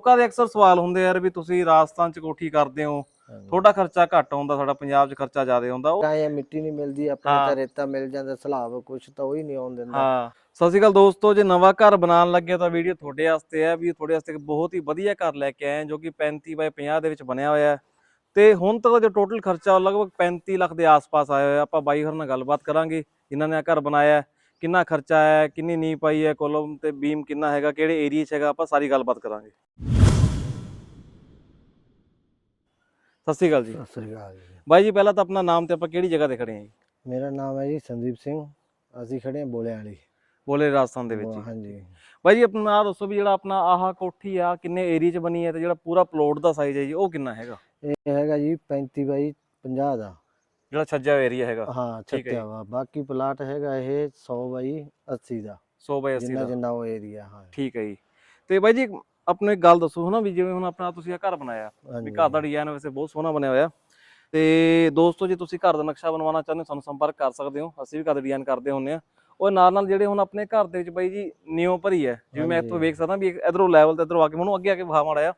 ਲੋਕਾਂ ਦੇ ਅਕਸਰ ਸਵਾਲ ਹੁੰਦੇ ਯਾਰ ਵੀ ਤੁਸੀਂ ਰਾਜਸਥਾਨ ਚ ਕੋਠੀ ਕਰਦੇ ਹੋ ਤੁਹਾਡਾ ਖਰਚਾ ਘੱਟ ਆਉਂਦਾ ਸਾਡਾ ਪੰਜਾਬ 'ਚ ਖਰਚਾ ਜ਼ਿਆਦਾ ਆਉਂਦਾ ਉਹ ਤਾਂ ਇਹ ਮਿੱਟੀ ਨਹੀਂ ਮਿਲਦੀ ਆਪਣੇ। ਤਾਂ ਰੇਤਾ ਮਿਲ ਜਾਂਦਾ ਸਲਾਬ ਕੁਛ ਤਾਂ ਉਹ ਹੀ ਨਹੀਂ ਆਉਣ ਦਿੰਦਾ। ਹਾਂ। ਸਤਿ ਸ਼੍ਰੀ ਅਕਾਲ ਦੋਸਤੋ ਜੇ ਨਵਾਂ ਘਰ ਬਣਾਉਣ ਲੱਗੇ ਤਾਂ ਵੀਡੀਓ ਤੁਹਾਡੇ ਵਾਸਤੇ ਹੈ ਵੀ ਤੁਹਾਡੇ ਵਾਸਤੇ ਇੱਕ ਬਹੁਤ ਹੀ ਵਧੀਆ ਘਰ ਲੈ ਕੇ ਆਏ ਜੋ ਕਿ 35 ਬਾਈ 50 ਦੇ ਵਿੱਚ ਬਣਿਆ ਹੋਇਆ ਹੈ। ਤੇ ਹੁਣ ਤੱਕ ਦਾ ਜੋ ਟੋਟਲ ਖਰਚਾ ਲਗਭਗ 35 ਲੱਖ ਦੇ ਆਸ-ਪਾਸ ਆਇਆ ਹੋਇਆ ਆਪਾਂ ਬਾਈ ਹੋਰ ਨਾਲ ਗੱਲਬਾਤ ਕਰਾਂਗੇ ਜਿਨ੍ਹਾਂ ਨੇ ਇਹ ਘਰ ਬਣਾਇਆ ਹੈ। ਕਿੰਨਾ ਖਰਚਾ ਹੈ ਕਿੰਨੀ ਨੀਂਹ ਪਾਈ ਹੈ ਕੋਲਮ ਤੇ ਬੀਮ ਕਿੰਨਾ ਹੈਗਾ ਕਿਹੜੇ ਏਰੀਆ 'ਚ ਹੈਗਾ ਆਪਾਂ ਸਾਰੀ ਗੱਲਬਾਤ ਕਰਾਂਗੇ। ਸਤਿ ਸ਼੍ਰੀ ਅਕਾਲ ਜੀ। ਸਤਿ ਸ੍ਰੀ ਅਕਾਲ ਜੀ। ਬਾਈ ਜੀ ਪਹਿਲਾਂ ਤਾਂ ਆਪਣਾ ਨਾਮ ਤੇ ਆਪਾਂ ਕਿਹੜੀ ਜਗ੍ਹਾ ਤੇ ਖੜੇ ਹਾਂ ਜੀ? ਮੇਰਾ ਨਾਮ ਹੈ ਜੀ ਸੰਦੀਪ ਸਿੰਘ। ਅਸੀਂ ਖੜੇ ਹਾਂ ਬੋਲੇ ਵਾਲੀ। ਬੋਲੇ ਰਾਜਸਥਾਨ ਦੇ ਵਿੱਚ ਹਾਂਜੀ। ਬਾਈ ਜੀ ਆਪਣਾ ਆਹ ਦੱਸੋ ਵੀ ਜਿਹੜਾ ਆਪਣਾ ਆਹ ਕੋਠੀ ਆ ਕਿੰਨੇ ਏਰੀਆ 'ਚ ਬਣੀ ਹੈ ਤੇ ਜਿਹੜਾ ਪੂਰਾ ਪਲੋਟ ਦਾ ਸਾਈਜ਼ ਹੈ ਜੀ ਉਹ ਕਿੰਨਾ ਹੈਗਾ? ਇਹ ਹੈਗਾ ਜੀ 35 ਬਾਈ 50 ਦਾ। ਜਿਹੜਾ ਛੱਜਾ ਏਰੀਆ ਹੈਗਾ। ਹਾਂ ਠੀਕ ਹੈ ਜੀ। ਵਾ। ਬਾਕੀ ਪਲਾਟ ਹੈਗਾ ਇਹ 100 ਬਾਈ 80 ਦਾ। 100 ਬਾਈ 80 ਜਿੰਨਾ ਦਾ। ਜਿੰਨਾ ਉਹ ਏਰੀਆ ਹਾਂ। ਠੀਕ ਹੈ ਜੀ। ਤੇ ਬਾਈ ਜੀ ਆਪਣੇ ਗੱਲ ਦੱਸੋ ਹਨਾ ਵੀ ਜਿਵੇਂ ਹੁਣ ਆਪਣਾ ਤੁਸੀਂ ਇਹ ਘਰ ਬਣਾਇਆ ਵੀ ਘਰ ਦਾ ਡਿਜ਼ਾਈਨ ਵੈਸੇ ਬਹੁਤ ਸੋਹਣਾ ਬਣਿਆ ਹੋਇਆ। ਤੇ ਦੋਸਤੋ ਜੇ ਤੁਸੀਂ ਘਰ ਦਾ ਨਕਸ਼ਾ ਬਣਵਾਉਣਾ ਚਾਹੁੰਦੇ ਹੋ ਸਾਨੂੰ ਸੰਪਰਕ ਕਰ ਸਕਦੇ ਹੋ। ਅਸੀਂ ਵੀ ਘਰ ਦਾ ਡਿਜ਼ਾਈਨ ਕਰਦੇ ਹੁੰਨੇ ਆ ਉਹ ਨਾਲ ਨਾਲ ਜਿਹੜੇ ਹੁਣ ਆਪਣੇ ਘਰ ਦੇ ਵਿੱਚ ਬਾਈ ਜੀ ਨਿਓ ਭਰੀ ਹੈ। ਜਿਵੇਂ ਮੈਂ ਇੱਥੋਂ। ਵੇਖ ਸਕਦਾ ਵੀ ਇਧਰੋਂ ਲੈਵਲ ਤੇ ਇਧਰੋਂ ਆ ਕੇ ਮੈਨੂੰ ਅੱਗੇ ਆ ਕੇ ਵਿਖਾ ਮਾੜਾ ਆ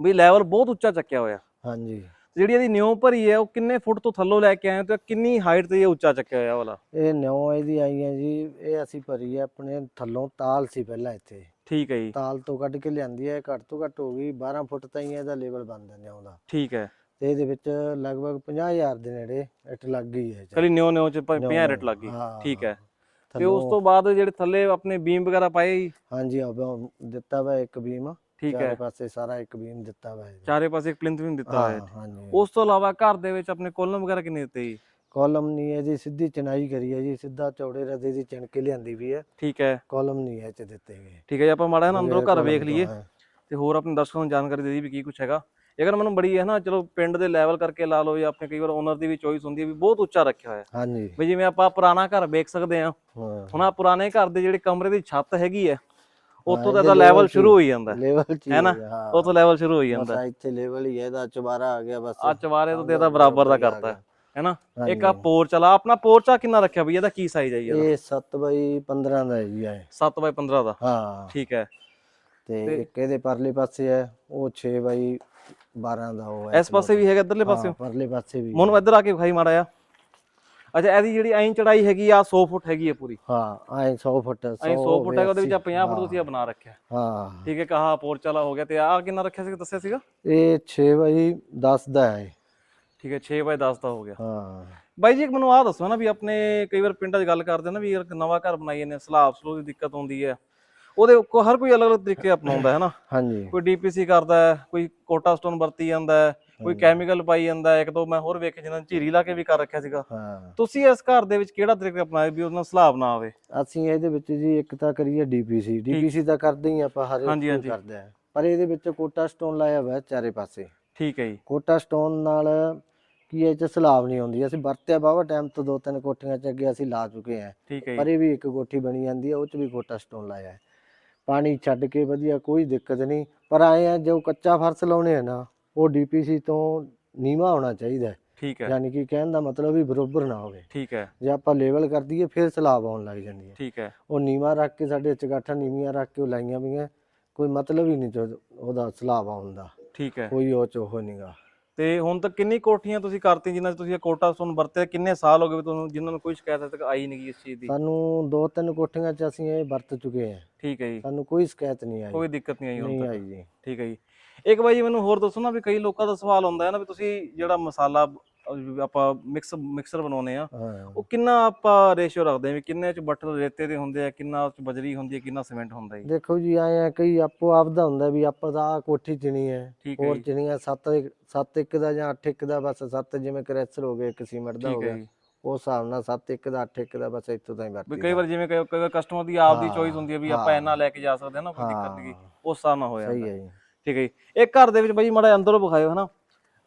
ਵੀ ਲੈਵਲ ਬਹੁਤ ਉੱਚਾ ਚੱਕਿਆ ਹੋਇਆ। ਹਾਂਜੀ। ਜਿਹੜੀ ਇਹਦੀ ਨਿਓ ਭਰੀ ਹੈ ਉਹ ਕਿੰਨੇ ਫੁੱਟ ਤੋਂ ਥੱਲੋਂ ਲੈ ਕੇ ਆਏ ਹੋ ਤੇ ਕਿੰਨੀ ਹਾਈਟ ਤੇ ਇਹ ਉੱਚਾ ਚੱਕਿਆ ਹੋਇਆ ਵਾਲਾ? ਇਹ ਨਿਉ ਇਹਦੀ ਆਈ ਹੈ ਜੀ ਇਹ ਅਸੀਂ ਭਰੀ ਹੈ ਆਪਣੇ ਥੱਲੋਂ ਤਾਲ ਸੀ ਪਹਿਲਾਂ ਇੱਥੇ। ਠੀਕ ਹੈ ਜੀ। ਤਾਲ ਤੋਂ ਕੱਢ ਕੇ ਲਿਆਂਦੀ ਹੈ ਘੱਟ ਤੋਂ ਘੱਟ ਹੋ ਗਈ 12 ਫੁੱਟ ਤਾਈਂ ਇਹਦਾ ਲੈਵਲ ਬਣਦਾ ਨਿਉ ਦਾ। ਠੀਕ ਹੈ। ਤੇ ਇਹਦੇ ਵਿੱਚ ਲਗਭਗ 50000 ਦੇ ਨੇੜੇ ਇੱਟ ਲੱਗ ਗਈ ਹੈ ਕਲੀ ਨਿਓ ਨਿਓ ਚ ਨਿਉ 50 ਰੇਟ ਲੱਗ ਗਈ। ਠੀਕ ਹੈ। ਤੇ ਉਸ ਤੋਂ ਬਾਅਦ ਜਿਹੜੇ ਥੱਲੇ ਆਪਣੇ ਬੀਮ ਵਗੈਰਾ ਪਾਏ ਜੀ? ਹਾਂਜੀ ਆ ਦਿੱਤਾ ਵਾ ਇੱਕ ਬੀਮ। ਠੀਕ ਚਾਰੇ ਹੈ। ਪਾਸੇ ਸਾਰਾ ਇੱਕ ਬੀਮ ਦਿੱਤਾ ਵਾ ਇਹਦੇ। ਚਾਰੇ ਪਾਸੇ ਇੱਕ ਪਲਿੰਥ ਵੀ ਦਿੱਤਾ ਹੋਇਆ ਹੈ ਹਾਂ, ਹਾਂਜੀ। ਉਸ ਤੋਂ ਇਲਾਵਾ ਘਰ ਦੇ ਵਿੱਚ ਆਪਣੇ ਕੋਲਮ ਵਗੈਰਾ ਕਿੰਨੇ ਦਿੱਤੇ ਜੀ? ਕਾਲਮ ਨਹੀਂ ਹੈ ਜੀ ਸਿੱਧੀ ਚਨਾਈ ਕਰੀ ਹੈ ਜੀ ਸਿੱਧਾ ਚੌੜੇ ਰਦੇ ਦੀ ਚਣ ਕੇ ਲਿਆਂਦੀ ਵੀ ਹੈ। ਠੀਕ ਹੈ। ਕਾਲਮ ਨਹੀਂ ਹੈ ਚ ਦਿੱਤੇ ਗਏ ਠੀਕ ਹੈ ਜੀ ਆਪਾਂ ਮਾੜਾ ਨਾ ਅੰਦਰੋਂ ਘਰ ਵੇਖ ਲਈਏ। ਹੈ। ਤੇ ਹੋਰ ਆਪਣੇ ਦਰਸ਼ਕਾਂ ਨੂੰ ਜਾਣਕਾਰੀ ਦੇ ਦੀ ਵੀ ਕੀ ਕੁਝ ਹੈਗਾ। ਅਗਰ ਮੈਨੂੰ ਬੜੀ ਹੈ ਨਾ ਚਲੋ ਪਿੰਡ ਦੇ ਲੈਵਲ ਕਰਕੇ ਲਾ ਲਓ ਜਾਂ ਆਪਣੇ ਕਈ ਵਾਰ ਓਨਰ ਦੀ ਵੀ ਚੋਇਸ ਹੁੰਦੀ ਹੈ ਵੀ ਬਹੁਤ ਉੱਚਾ ਰੱਖਿਆ ਹੋਇਆ। ਹਾਂਜੀ। ਵੀ ਜਿਵੇਂ ਆਪਾਂ ਪੁਰਾਣਾ ਘਰ ਵੇਖ ਸਕਦੇ ਹਾਂ। ਹਾਂ। ਹੁਣ ਆ ਪੁਰਾਣੇ ਘਰ ਦੇ ਜਿਹੜੇ ਕਮਰੇ ਦੀ ਛੱਤ ਹੈਗੀ ਹੈ ਉੱਥੋਂ ਦਾ ਲੈਵਲ ਸ਼ੁਰੂ ਹੋ ਜਾਂਦਾ। ਹੈ ਲੈਵਲ ਚ ਹੀ। ਨਾ? ਉੱਥੋਂ ਲੈਵਲ ਸ਼ੁਰੂ ਹੋ ਜਾਂਦਾ। ਇੱਥੇ ਲੈਵਲ ਹੀ ਹੈ ਇਹਦਾ ਚੁਬਾਰਾ ਆ ਗਿਆ ਬਸ। ਆ ਚਵਾਰੇ ਤੋਂ ਤੇ ਇਹਦਾ ਬਰਾਬਰ ਦਾ ਕਰਤਾ ਹੈ। ਹੈਨਾ? ਇੱਕ ਆ ਪੋਰਚ ਵਾਲਾ ਆਪਣਾ ਪੋਰਚਾ ਕਿੰਨਾ ਰੱਖਿਆ ਬਈ? ਇਹਦਾ ਕੀ ਸਾਈਜ਼ ਹੈ ਇਹ 7 ਬਾਈ 15 ਦਾ ਹੈ ਜੀ ਇਹ। 7 ਬਾਈ 15 ਦਾ? ਹਾਂ। ਠੀਕ ਹੈ। ਤੇ ਇੱਕ ਇਹਦੇ ਪਰਲੇ ਪਾਸੇ ਹੈ ਉਹ 6 ਬਾਈ 12 ਦਾ ਉਹ ਹੈ ਇਸ ਪਾਸੇ ਵੀ ਹੈਗਾ ਇਧਰਲੇ ਪਾਸੇ ਹਾਂ, ਪਰਲੇ ਪਾਸੇ ਵੀ। ਮੋਨੂੰ ਇੱਧਰ ਆ ਕੇ ਵਿਖਾਈ ਮਾੜਾ ਆ ਅੱਛਾ ਇਹਦੀ ਜਿਹੜੀ ਐਂ ਚੜਾਈ ਹੈਗੀ ਆ 100 ਫੁੱਟ ਹੈਗੀ ਹੈ ਪੂਰੀ। ਹਾਂ ਐ 100 ਫੁੱਟ 100 ਐਂ 100 ਫੁੱਟ ਹੈਗਾ ਉਹਦੇ ਵਿੱਚ ਆ 50 ਫੁੱਟ ਤੁਸੀਂ ਆ ਬਣਾ ਰੱਖਿਆ। ਹਾਂ। ਠੀਕ ਹੈ ਕਹਾ ਪੋਰਚ ਵਾਲਾ ਹੋ ਗਿਆ ਤੇ ਆ ਕਿੰਨਾ ਰੱਖਿਆ ਸੀ ਦੱਸਿਆ ਸੀਗਾ? ਇਹ 6 ਬਾਈ 10 ਦਾ ਹੈ। ਠੀਕ ਹੈ 6 ਬਾਈ 10 ਦਾ ਹੋ ਗਿਆ। ਹਾਂ। ਬਾਈ ਜੀ ਇੱਕ ਮੈਨੂੰ ਆਹ ਦੱਸੋ ਨਾ ਵੀ ਆਪਣੇ ਕਈ ਵਾਰ ਪਿੰਡਾਂ 'ਚ ਗੱਲ ਕਰਦੇ ਨਾ ਵੀ ਯਾਰ ਨਵਾਂ ਘਰ ਬਣਾਈ ਆ, ਸਲਾਬ ਸਲੂਬ ਦੀ ਦਿੱਕਤ ਆਉਂਦੀ ਹੈ। ਉਹਦੇ ਹਰ ਕੋਈ ਅਲੱਗ-ਅਲੱਗ ਤਰੀਕੇ ਅਪਣਾਉਂਦਾ ਹੈ ਨਾ। ਹਾਂਜੀ। ਕੋਈ ਡੀਪੀਸੀ ਕਰਦਾ ਹੈ ਕੋਈ ਕੋਟਾ ਸਟੋਨ ਵਰਤੀ ਜਾਂਦਾ ਹੈ ਕੋਈ ਕੈਮੀਕਲ ਪਾਈ ਜਾਂਦਾ ਇੱਕ ਦੋ ਮੈਂ ਹੋਰ ਵੇਖੇ ਜਿਹਨਾਂ ਝੀਰੀ ਲਾ ਕੇ ਵੀ ਕਰ ਰੱਖਿਆ ਸੀਗਾ। ਹਾਂ। ਤੁਸੀਂ ਇਸ ਘਰ ਦੇ ਵਿੱਚ ਕਿਹੜਾ ਤਰੀਕਾ ਅਪਣਾਇਆ ਵੀ ਉਹਦੇ ਨਾਲ ਸਲਾਬ ਨਾ ਆਵੇ? ਅਸੀਂ ਇਹਦੇ ਵਿੱਚ ਜੀ ਇੱਕ ਤਾਂ ਕਰੀਏ ਡੀਪੀਸੀ। ਡੀਪੀਸੀ ਤਾਂ ਕਰਦੇ ਹੀ ਆਪਾਂ ਹਰ ਇੱਕ। ਕਰਦੇ ਆ। ਪਰ ਇਹਦੇ ਵਿੱਚ ਕੋਟਾ ਸਟੋਨ ਲਾਇਆ ਹੋਇਆ ਚਾਰੇ ਪਾਸੇ। ਠੀਕ ਹੈ ਜੀ। ਕੋਟਾ ਸਟੋਨ ਨਾਲ ਕੀ ਇਹ ਚ ਸਲਾਬ ਨਹੀਂ ਆਉਂਦੀ। ਅਸੀਂ ਵਰਤਿਆ ਬਾਵਾ ਟਾਈਮ ਤੋਂ ਦੋ ਤਿੰਨ ਕੋਠੀਆਂ ਚ ਅੱਗੇ ਅਸੀਂ ਲਾ ਚੁੱਕੇ ਆ ਪਰ ਇਹ ਵੀ ਇੱਕ ਕੋਠੀ ਬਣੀ ਜਾਂਦੀ ਹੈ ਉਹ ਚ ਵੀ ਕੋਟਾ ਸਟੋਨ ਲਾਇਆ ਹੈ। ਪਾਣੀ ਛੱਡ ਕੇ ਵਧੀਆ ਕੋਈ ਦਿੱਕਤ ਨਹੀਂ। ਪਰ ਆਏ ਆ ਜੋ ਕੱਚਾ ਫਰਸ਼ ਲਾਉਣੇ ਆ ਨਾ ਉਹ ਡੀਪੀਸੀ ਤੋਂ ਨੀਵਾ ਹੋਣਾ ਚਾਹੀਦਾ ਹੈ। ਠੀਕ ਹੈ। ਯਾਨੀ ਕਿ ਕਹਿਣ ਦਾ ਮਤਲਬ ਵੀ ਬਰੋਬਰ ਨਾ ਹੋਵੇ। ਠੀਕ ਹੈ। ਜੇ ਆਪਾਂ ਲੈਵਲ ਕਰ ਦਈਏ ਫਿਰ ਸਲਾਬ ਆਉਣ ਲੱਗ ਜਾਂਦੀ ਹੈ। ਠੀਕ ਹੈ। ਉਹ ਨੀਵਾ ਰੱਖ ਕੇ ਸਾਡੇ ਚਗਾਠਾਂ ਨੀਵੀਆਂ ਰੱਖ ਕੇ ਉਹ ਲਾਈਆਂ ਵੀਆਂ ਕੋਈ ਮਤਲਬ ਹੀ ਨਹੀਂ ਉਹਦਾ ਸਲਾਬ ਆਉਣ ਦਾ। ਠੀਕ ਹੈ। ਕੋਈ ਉਹ ਚ ਉਹ ਨਹੀਂਗਾ ਤੇ ਹੁਣ ਤੱਕ ਕਿੰਨੀ ਕੋਠੀਆਂ ਤੁਸੀਂ ਕਰਤੀ ਜਿਨ੍ਹਾਂ 'ਚ ਤੁਸੀਂ ਇਹ ਕੋਟਾ ਸਟੋਨ ਵਰਤਿਆ? ਕਿੰਨੇ ਸਾਲ ਹੋ ਗਏ ਤੁਹਾਨੂੰ ਜਿਨ੍ਹਾਂ ਨੂੰ ਕੋਈ ਸ਼ਿਕਾਇਤ ਤੱਕ ਆਈ ਨਹੀਂ ਇਸ ਚੀਜ਼ ਦੀ? ਸਾਨੂੰ ਦੋ ਤਿੰਨ ਕੋਠੀਆਂ ਚ ਅਸੀਂ ਇਹ ਵਰਤ ਚੁੱਕੇ ਹਾਂ। ਠੀਕ ਹੈ ਜੀ। ਸਾਨੂੰ ਕੋਈ ਸ਼ਿਕਾਇਤ ਨਹੀਂ ਆਈ। ਕੋਈ ਦਿੱਕਤ ਨਹੀਂ ਆਈ ਹੁਣ ਨਹੀਂ ਤੱਕ। ਆਈ ਜੀ। ਠੀਕ ਹੈ ਜੀ। ਇੱਕ ਬਾਈ ਜੀ ਮੈਨੂੰ ਹੋਰ ਦੱਸੋ ਨਾ ਵੀ ਕਈ ਲੋਕਾਂ ਦਾ ਸਵਾਲ ਹੁੰਦਾ ਹੈ ਨਾ ਵੀ ਤੁਸੀਂ ਜਿਹੜਾ ਮਸਾਲਾ ਆਪਾਂ ਮਿਕਸ ਮਿਕਸਰ ਬਣਾਉਨੇ ਆ ਹਾਂ। ਉਹ ਕਿੰਨਾ ਆਪਾਂ ਰੇਸ਼ੋ ਰੱਖਦੇ ਆ ਵੀ ਕਿੰਨੇ ਚ ਬੱਟਲ ਰੇਤੇ ਦੇ ਹੁੰਦੇ ਆ ਕਿੰਨਾ ਚ ਬਜਰੀ ਹੁੰਦੀ ਹੈ ਕਿੰਨਾ ਸੀਮੈਂਟ ਹੁੰਦਾ ਜੀ? ਦੇਖੋ ਜੀ ਆਏ ਆ ਕਈ ਆਪੋ ਆਪਦਾ ਹੁੰਦਾ ਵੀ ਆਪਾਂ ਦਾ ਕੋਠੀ ਚਿਣੀ ਹੈ ਹੈ ਹੋਰ ਚਿਣੀਆਂ 7 7 ਇੱਕ ਦਾ ਜਾਂ 8 ਇੱਕ ਦਾ ਬਸ 7 ਜਿਵੇਂ ਕਰੈਸਰ ਹੋ ਗਿਆ ਇੱਕ ਸੀਮੈਂਟ ਦਾ ਹੋ ਹੈ ਗਿਆ ਉਸ ਹਿਸਾਬ ਨਾਲ 7 ਇੱਕ ਦਾ 8 ਇੱਕ ਦਾ ਬਸ ਇੱਥੋਂ ਤਾਂ ਹੀ ਵੀ ਵਰਤੀ ਕਈ ਵਾਰ ਜਿਵੇਂ ਕਈ ਵਾਰ ਕਸਟਮਰ ਦੀ ਆਪ ਦੀ ਹਾਂ, ਚੋਇਸ ਹੁੰਦੀ ਹੈ ਵੀ ਆਪਾਂ ਹਾਂ। ਇੰਨਾ ਲੈ ਕੇ ਜਾ ਸਕਦੇ ਹਾਂ ਨਾ ਕੋਈ ਦਿੱਕਤ ਨਹੀਂ ਹਾਂ। ਉਸ ਹਿਸਾਬ ਨਾਲ ਹੋ ਸਹੀ ਹੈ ਜੀ। ਠੀਕ ਹੈ ਜੀ ਇੱਕ ਘਰ ਦੇ ਵਿੱਚ ਬਾਈ ਮਾੜਾ ਅੰਦਰੋਂ ਵਿਖਾਇਓ ਹਨਾ।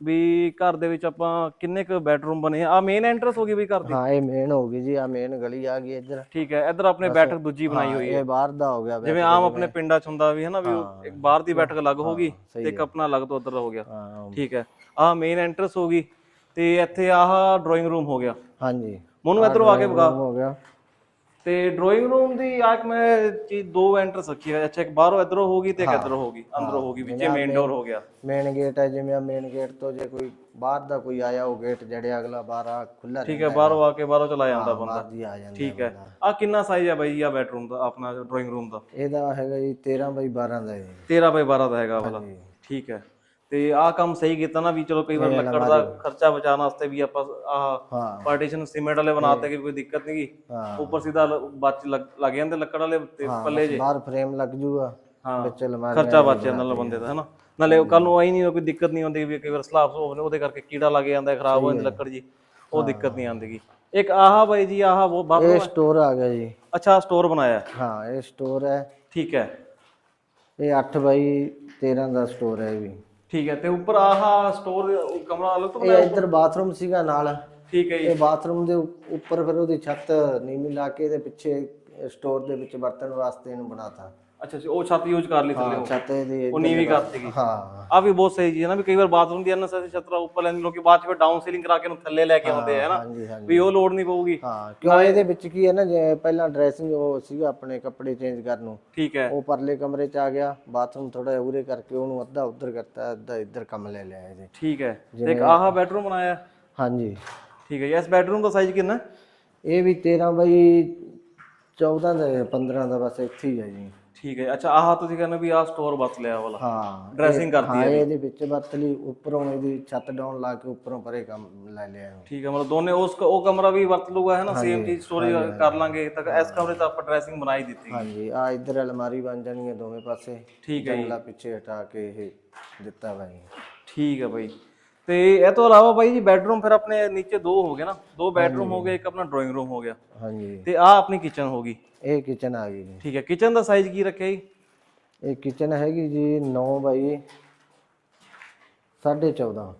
ਵੀ ਘਰ ਦੇ ਵਿੱਚ ਆਪਾਂ ਕਿੰਨੇ ਕੁ ਬੈਡਰੂਮ ਬਣੇ ਆ। ਆ ਮੇਨ ਐਂਟਰੈਂਸ ਹੋ ਗਈ ਬਈ ਘਰ ਦੀ। ਹਾਂ ਇਹ ਮੇਨ ਹੋ ਗਈ ਜੀ। ਆ ਮੇਨ ਗਲੀ ਆ ਗਈ ਇੱਧਰ। ਠੀਕ ਹੈ ਇੱਧਰ ਆਪਣੇ ਬੈਠਕ ਦੂਜੀ ਬਣਾਈ ਹੋਈ ਹੈ। ਇਹ ਬਾਹਰ ਦਾ ਹੋ ਗਿਆ ਜਿਵੇਂ ਆਮ ਆਪਣੇ ਪਿੰਡਾਂ 'ਚ ਹੁੰਦਾ ਵੀ ਹਨਾ ਵੀ ਉਹ। ਇੱਕ ਬਾਹਰ ਦੀ ਬੈਠਕ ਅਲੱਗ ਹੋ ਗਈ ਤੇ ਇੱਕ। ਆਪਣਾ ਅਲੱਗ ਤੋਂ ਉੱਧਰ ਹੋ ਗਿਆ। ਠੀਕ ਹੈ। ਆਹ ਮੇਨ ਐਂਟਰੈਂਸ ਹੋ ਗਈ ਤੇ ਇੱਥੇ ਆਹ ਡਰਾਇੰਗ ਰੂਮ ਹੋ ਗਿਆ। ਹਾਂਜੀ। ਮੋਨੂੰ ਇੱਧਰੋਂ ਆ ਕੇ ਵਿਖਾ। ਹੋ ਗਿਆ। ਤੇ ਡਰਾਇੰਗ ਰੂਮ ਦੀ ਆਕ ਮੈਂ ਚੀਜ਼ ਦੋ ਐਂਟਰਸ ਰੱਖੀ ਹੈ ਅੱਛਾ ਇੱਕ ਬਾਹਰੋਂ ਇਧਰੋਂ ਹੋਗੀ ਤੇ ਇੱਕ ਇਧਰੋਂ ਹੋਗੀ ਅੰਦਰੋਂ ਹੋਗੀ ਵਿੱਚੇ ਮੇਨ ਡੋਰ ਹੋ ਗਿਆ। ਮੇਨ ਗੇਟ ਹੈ ਜਿਵੇਂ ਮੇਨ ਗੇਟ ਤੋਂ ਜੇ ਕੋਈ ਬਾਹਰ ਦਾ ਕੋਈ ਆਇਆ ਉਹ ਗੇਟ ਜੜਿਆ ਅਗਲਾ ਬਾਹਰ ਆ ਖੁੱਲਾ ਠੀਕ ਹੈ ਬਾਹਰੋਂ ਆ ਕੇ ਬਾਹਰੋਂ ਚਲਾ ਜਾਂਦਾ ਬੰਦਾ। ਬਾਹਰ ਦੀ ਆ ਜਾਂਦਾ ਠੀਕ ਹੈ। ਆ ਕਿੰਨਾ ਸਾਈਜ਼ ਹੈ ਬਾਈ ਆ ਬੈਡਰੂਮ ਦਾ ਆਪਣਾ ਡਰਾਇੰਗ ਰੂਮ ਦਾ? ਇਹਦਾ ਹੈਗਾ ਜੀ 13 ਬਾਈ 12 ਦਾ ਜੀ 13 ਬਾਈ 12 ਦਾ ਹੈਗਾ ਵਾਲਾ ਠੀਕ ਹੈ। ਤੇ ਆਹ ਕੰਮ ਸਹੀ ਕੀਤਾ ਨਾ ਵੀ ਚਲੋ ਕਈ ਵਾਰ ਲੱਕੜ ਦਾ ਖਰਚਾ ਬਚਾਉਣ ਵਾਸਤੇ ਵੀ ਆਪਾਂ ਆਹ ਪਾਰਟੀਸ਼ਨ ਸੀਮੈਂਟ ਵਾਲੇ ਬਣਾਤੇ ਕਿ ਕੋਈ ਦਿੱਕਤ ਨਹੀਂ ਗੀ ਹਾਂ। ਉੱਪਰ ਸਿੱਧਾ ਬਚ ਲੱਗ ਜਾਂਦੇ ਲੱਕੜ ਵਾਲੇ ਤੇ ਪੱਲੇ ਜੇ। ਬਾਹਰ ਫਰੇਮ ਲੱਗ ਜੂਗਾ। ਹਾਂ ਖਰਚਾ ਬਚ ਜਾਂਦਾ ਨਾਲ ਬੰਦੇ ਦਾ ਹੈਨਾ? ਨਾਲੇ ਕੱਲ ਨੂੰ ਆਈ ਨਹੀਂ ਕੋਈ ਦਿੱਕਤ ਨਹੀਂ ਹੁੰਦੀ ਵੀ ਕਈ ਵਾਰ ਸਲਾਬ ਨੇ ਉਹਦੇ ਕਰਕੇ ਕੀੜਾ ਲੱਗ ਜਾਂਦਾ ਖਰਾਬ ਹੋ ਜਾਂਦੀ ਲੱਕੜ ਜੀ। ਉਹ ਦਿੱਕਤ ਨਹੀਂ ਆਉਂਦੀਗੀ ਇੱਕ ਆਹ ਬਾਈ ਜੀ ਆਹ ਉਹ ਬਾਹਰ ਇਹ ਸਟੋਰ ਆ ਗਿਆ ਜੀ। ਅੱਛਾ ਸਟੋਰ ਬਣਾਇਆ। ਹੈ। ਹਾਂ ਇਹ ਸਟੋਰ ਹੈ। ਠੀਕ ਹੈ। ਇਹ 8 ਬਾਈ 13 ਦਾ ਸਟੋਰ ਹੈ ਇਹ ਵੀ ਠੀਕ ਹੈ ਤੇ ਉੱਪਰ ਆਹ ਸਟੋਰ ਕਮਰਾ ਅਲੱਗ ਤੋਂ ਇਹ ਇੱਧਰ ਬਾਥਰੂਮ ਸੀਗਾ ਨਾਲ। ਠੀਕ ਹੈ ਜੀ। ਇਹ ਬਾਥਰੂਮ ਦੇ ਉੱਪਰ ਫਿਰ ਉਹਦੀ ਛੱਤ ਨੀਵੀਂ ਲਾ ਕੇ ਇਹਦੇ ਪਿੱਛੇ ਸਟੋਰ ਦੇ ਵਿੱਚ ਵਰਤਣ ਵਾਸਤੇ ਇਹਨੂੰ ਬਣਾਤਾ। ਅੱਛਾ ਅੱਛਾ ਉਹ ਛੱਤ ਯੂਜ਼ ਕਰ ਲਈ ਥੱਲੇ ਉਹ। ਛੱਤ ਇਹਦੀ ਉਹ ਨੀਵੀਂ ਕਰਤੀ ਗਈ ਹਾਂ। ਆ ਵੀ ਬਹੁਤ ਸਹੀ ਚੀਜ਼ ਹੈ ਨਾ ਵੀ ਕਈ ਵਾਰ ਬਾਥਰੂਮ ਦੀ ਅਨਸੈਸਰੀ ਛਤਰਾ ਉੱਪਰ ਲੈਂਦੇ ਲੋਕੀ ਬਾਅਦ ਚ ਫਿਰ ਡਾਊਨ ਸੀਲਿੰਗ ਕਰਾ ਕੇ ਉਹਨੂੰ ਥੱਲੇ ਲੈ ਕੇ ਆਉਂਦੇ ਆ ਨਾ। ਹਾਂਜੀ ਹਾਂਜੀ। ਵੀ ਉਹ ਲੋਡ ਨਹੀਂ ਪਊਗੀ। ਹਾਂ ਕਿਉਂ ਇਹਦੇ ਵਿੱਚ ਕੀ ਹੈ ਨਾ ਜੇ ਪਹਿਲਾਂ ਡਰੈਸਿੰਗ ਉਹ ਸੀਗਾ ਆਪਣੇ ਕੱਪੜੇ ਚੇਂਜ ਕਰਨ ਨੂੰ। ਠੀਕ ਹੈ। ਉਹ ਪਰਲੇ ਕਮਰੇ ਚ ਆ ਗਿਆ ਬਾਥਰੂਮ ਥੋੜਾ ਉਰੇ ਕਰਕੇ ਉਹਨੂੰ ਅੱਧਾ ਉੱਧਰ ਕਰਤਾ ਅੱਧਾ ਇੱਧਰ ਕੰਮ ਲੈ ਲਿਆ ਇਹਦੇ। ਠੀਕ ਹੈ। ਤੇ ਇੱਕ ਆਹ ਬੈਡਰੂਮ ਬਣਾਇਆ। ਹਾਂਜੀ। ਠੀਕ ਹੈ ਜੀ ਇਸ ਬੈਡਰੂਮ ਦਾ ਸਾਈਜ਼ ਕਿੰਨਾ? ਹੈ? ਇਹ ਵੀ 13 ਬਾਈ 14 ਦਾ ਹੈ, 15 ਦਾ ਬਸ ਇੱਥੇ ਹੀ ਹੈ ਜੀ। ਠੀਕ ਹੈ। ਅੱਛਾ ਆਹ ਤੁਸੀਂ ਕਹਿੰਦੇ ਵੀ ਆਹ ਸਟੋਰ ਬਸ ਲਿਆ ਵਾਲਾ। ਹਾਂ ਡਰੈਸਿੰਗ ਕਰਤੀ ਹਾਂ ਇਹਦੇ ਵਿੱਚ ਲਈ ਉੱਪਰੋਂ ਇਹਦੀ ਛੱਤ ਡਾਊਨ ਲਾ ਕੇ ਉੱਪਰੋਂ ਪਰੇ ਕੰਮ ਲੈ ਲਿਆ। ਠੀਕ ਹੈ ਮਤਲਬ ਦੋਨੇ ਉਸ ਉਹ ਕਮਰਾ ਵੀ ਵਰਤ ਲੂਗਾ ਹੈ ਨਾ? ਸੇਮ ਚੀਜ਼ ਸਟੋਰੇਜ ਕਰ ਲਾਂਗੇ ਤਾਂ ਇਸ ਕਮਰੇ ਤਾਂ ਆਪਾਂ ਡਰੈਸਿੰਗ ਬਣਾਈ ਦਿੱਤੀ। ਹਾਂਜੀ ਆ ਇੱਧਰ ਅਲਮਾਰੀ ਬਣ ਜਾਣੀ ਹੈ ਦੋਵੇਂ ਪਾਸੇ। ਠੀਕ ਹੈ ਜੰਗਲਾ ਪਿੱਛੇ ਹਟਾ ਕੇ ਇਹ ਦਿੱਤਾ ਵਾ ਜੀ। ਠੀਕ ਹੈ ਬਾਈ। ਤੇ ਇਹ ਤੋਂ ਇਲਾਵਾ ਬਾਈ ਜੀ ਬੈਡਰੂਮ ਫਿਰ ਆਪਣੇ ਨੀਚੇ ਦੋ ਹੋ ਗਏ ਨਾ। ਦੋ ਬੈਡਰੂਮ ਹੋ ਗਏ ਇੱਕ ਆਪਣਾ ਡਰਾਇੰਗ ਰੂਮ ਹੋ ਗਿਆ। ਹਾਂਜੀ। ਤੇ ਆਹ ਆਪਣੀ ਕਿਚਨ ਹੋ ਗਈ। ਇਹ ਕਿਚਨ ਆ ਗਈ ਜੀ। ਠੀਕ ਹੈ ਕਿਚਨ ਦਾ ਸਾਈਜ਼ ਕੀ ਰੱਖਿਆ ਜੀ? ਇਹ ਕਿਚਨ ਹੈਗੀ ਜੀ 9 ਬਾਈ 14.5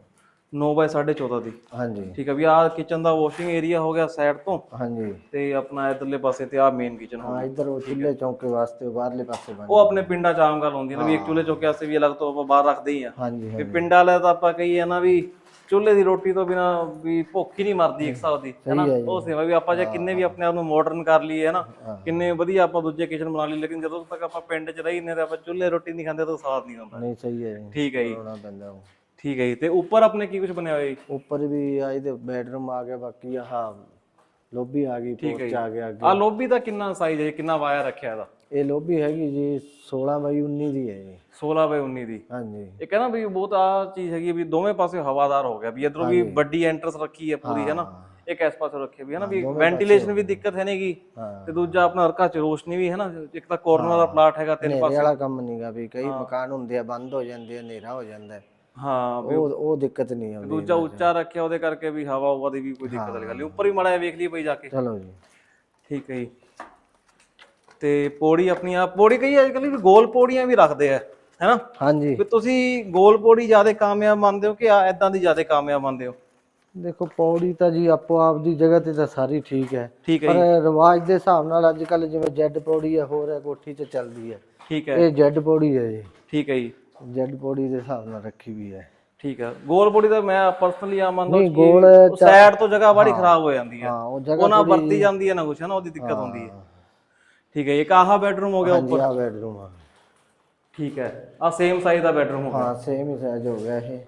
9 ਬਾਈ 14.5 ਦੀ। ਹਾਂਜੀ। ਠੀਕ ਹੈ ਵੀ ਆਹ ਕਿਚਨ ਦਾ ਵਾਸ਼ਿੰਗ ਏਰੀਆ ਹੋ ਗਿਆ ਸਾਈਡ ਤੋਂ। ਹਾਂਜੀ। ਤੇ ਆਪਣਾ ਇਧਰਲੇ ਪਾਸੇ ਤੇ ਆਹ ਮੇਨ ਕਿਚਨ ਹੋ ਹਾਂ ਇੱਧਰ ਉਹ ਚੁੱਲ੍ਹੇ ਚੌਂਕੇ ਵਾਸਤੇ ਬਾਹਰਲੇ ਪਾਸੇ ਬਣ ਉਹ ਆਪਣੇ ਪਿੰਡਾਂ ਚ ਆਮ ਗੱਲ ਹੁੰਦੀ ਹੈ ਨਾ ਵੀ ਇੱਕ ਚੁੱਲ੍ਹੇ ਚੌਕੇ ਵਾਸਤੇ ਵੀ ਅਲੱਗ ਤੋਂ ਆਪਾਂ ਬਾਹਰ ਰੱਖਦੇ ਹੀ ਆ। ਹਾਂਜੀ ਵੀ ਹਾਂਜੀ। ਪਿੰਡਾਂ ਵਾਲੇ ਤਾਂ ਆਪਾਂ ਕਹੀਏ ਨਾ ਵੀ ਚੁੱਲ੍ਹੇ ਦੀ ਰੋਟੀ ਤੋਂ ਬਿਨਾ ਵੀ ਭੁੱਖ ਹੀ ਨਹੀਂ ਮਰਦੀ ਇੱਕ ਹਿਸਾਬ ਦੀ ਹੈਨਾ? ਹੈ ਜੀ। ਉਹ ਸੇਵਾ ਵੀ ਆਪਾਂ ਜੇ ਕਿੰਨੇ ਵੀ ਆਪਣੇ ਆਪ ਨੂੰ ਮਾਡਰਨ ਕਰ ਲਈਏ ਹੈਨਾ? ਕਿੰਨੇ ਵਧੀਆ ਆਪਾਂ ਦੂਜੇ ਕਿਚਨ ਬਣਾ ਲਈ ਲੇਕਿਨ ਜਦੋਂ ਤੱਕ ਆਪਾਂ ਪਿੰਡ 'ਚ ਰਹਿੰਦੇ ਤੇ ਆਪਾਂ ਚੁੱਲ੍ਹੇ ਰੋਟੀ ਨਹੀਂ ਖਾਂਦੇ ਤਾਂ ਸਵਾਦ ਨਹੀਂ ਆਉਂਦਾ ਨਹੀਂ ਸਹੀ ਹੈ ਜੀ। ਠੀਕ ਹੈ ਜੀ। ਬਣਾਉਣਾ ਪੈਂਦਾ ਉਹ। ਠੀਕ ਹੈ ਜੀ। ਤੇ ਉੱਪਰ ਆਪਣੇ ਕੀ ਕੁਝ ਬਣਿਆ ਹੋਇਆ ਜੀ? ਉੱਪਰ ਵੀ ਆ ਇਹਦੇ ਬੈਡਰੂਮ ਆ ਗਿਆ ਬਾਕੀ ਆਹ ਲੋਬੀ ਆ ਗਈ ਪੋਰਚ ਆ ਗਿਆ ਅੱਗੇ। ਆ ਲੋਬੀ ਦਾ ਕਿੰਨਾ ਸਾਈਜ਼ ਹੈ ਜੀ? ਕਿੰਨਾ ਵਾਇਆ ਰੱਖਿਆ ਇਹਦਾ? ਇਹ ਲੋਬੀ ਹੈਗੀ ਜੀ 16 ਬਾਈ 19 ਦੀ ਹੈ ਜੀ। 16 ਬਾਈ 19 ਦੀ। ਹਾਂਜੀ। ਇਹ ਕਹਿੰਦਾ ਵੀ ਬਹੁਤ ਆ ਚੀਜ਼ ਹੈਗੀ ਹੈ ਵੀ ਦੋਵੇਂ ਪਾਸੇ ਹਵਾਦਾਰ ਹੋ ਗਿਆ ਵੀ ਇਧਰੋਂ ਵੀ ਵੱਡੀ ਐਂਟਰਸ ਰੱਖੀ ਹੈ ਪੂਰੀ ਹੈ ਨਾ? ਇੱਕ ਇਸ ਪਾਸੇ ਰੱਖੀ ਵੀ ਹੈ ਨਾ? ਵੀ ਵੈਂਟੀਲੇਸ਼ਨ ਵੀ ਦਿੱਕਤ ਹੈ ਨਹੀਂਗੀ ਹਾਂ। ਤੇ ਦੂਜਾ ਆਪਣਾ ਹਰਕਾ ਚ ਰੋਸ਼ਨੀ ਵੀ ਹੈ ਨਾ? ਇੱਕ ਤਾਂ ਕਾਰਨਰ ਦਾ ਪਲਾਟ ਹੈਗਾ ਤਿੰਨ ਹਨੇਰੇ ਵਾਲਾ ਕੰਮ ਨਹੀਂਗਾ ਵੀ ਕਈ ਮਕਾਨ ਹੁੰਦੇ ਆ ਬੰਦ ਹੋ ਜਾਂਦੇ ਆ ਹਨੇਰਾ ਹੋ ਜਾਂਦਾ ਹੈ। ਹਾਂ ਵੀ ਉਹ ਉਹ ਦਿੱਕਤ ਨਹੀਂ ਆਉਂਦੀ ਦੂਜਾ ਉੱਚਾ ਰੱਖਿਆ ਉਹਦੇ ਕਰਕੇ ਵੀ ਹਵਾ ਹਵਾ ਦੀ ਵੀ ਕੋਈ ਦਿੱਕਤ ਵਾਲੀ ਗੱਲ ਨਹੀਂ। ਉੱਪਰ ਹੀ ਮਾੜਾ ਜਿਹਾ ਵੇਖ ਲਈ ਬਈ ਜਾ ਕੇ। ਚਲੋ ਜੀ। ਠੀਕ ਹੈ ਜੀ। ਤੇ ਪੌੜੀ ਆਪਣੀ ਆ ਪੌੜੀ ਕਈ ਅੱਜ ਕੱਲ੍ਹ ਵੀ ਗੋਲ ਪੌੜੀਆਂ ਵੀ ਰੱਖਦੇ ਆ ਹੈਨਾ? ਹਾਂਜੀ। ਵੀ ਤੁਸੀਂ ਗੋਲ ਪੌੜੀ ਜ਼ਿਆਦਾ ਕਾਮਯਾਬ ਮੰਨਦੇ ਹੋ ਕਿ ਆ ਇਦਾਂ ਦੀ ਜ਼ਿਆਦਾ ਕਾਮਯਾਬ ਮੰਨਦੇ ਹੋ? ਦੇਖੋ ਪੌੜੀ ਤਾਂ ਜੀ ਆਪੋ ਆਪ ਦੀ ਜਗ੍ਹਾ ਤੇ ਤਾਂ ਸਾਰੀ ਠੀਕ ਹੈ। ਪਰ ਰਿਵਾਜ ਦੇ ਹਿਸਾਬ ਨਾਲ ਅੱਜ ਕੱਲ ਜਿਵੇਂ ਜੈਡ ਪੌੜੀ ਹੈ ਹੋਰ ਹੈ ਕੋਠੀ 'ਚ ਚੱਲਦੀ ਹੈ। ਠੀਕ ਹੈ। ਇਹ ਜੈਡ ਪੌੜੀ ਹੈ ਜੀ। ਠੀਕ ਹੈ ਜੀ। ਜੈਡ ਪੌੜੀ ਦੇ ਹਿਸਾਬ ਨਾਲ ਰੱਖੀ ਵੀ ਹੈ। ਠੀਕ ਹੈ ਗੋਲ ਪੌੜੀ ਤਾਂ ਮੈਂ ਪਰਸਨਲੀ ਆ ਮੰਨਦਾ ਨਹੀਂ, ਗੋਲ ਸਾਈਡ ਤੋਂ ਜਗ੍ਹਾ ਬੜੀ ਖਰਾਬ ਹੋ ਜਾਂਦੀ ਹੈ ਹਾਂ ਉਹ ਜਗ੍ਹਾ ਉਹ ਨਾ ਵਰਤੀ ਜਾਂਦੀ ਹੈ ਨਾ ਕੁਛ ਹੈ ਨਾ ਉਹਦੀ ਦਿੱਕਤ ਹੁੰਦੀ ਹੈ ਠੀਕ ਹੈ ਇੱਕ ਆਹ ਬੈਡਰੂਮ ਹੋ ਗਿਆ ਹਾਂਜੀ ਆ ਬੈਡਰੂਮ ਆ। ਠੀਕ ਹੈ ਆ ਸੇਮ ਸਾਈਜ਼ ਦਾ ਬੈਡਰੂਮ ਹੋ ਗਿਆ। ਹਾਂ ਸੇਮ ਹੀ ਸਾਈਜ਼ ਹੋ ਗਿਆ ਇਹ।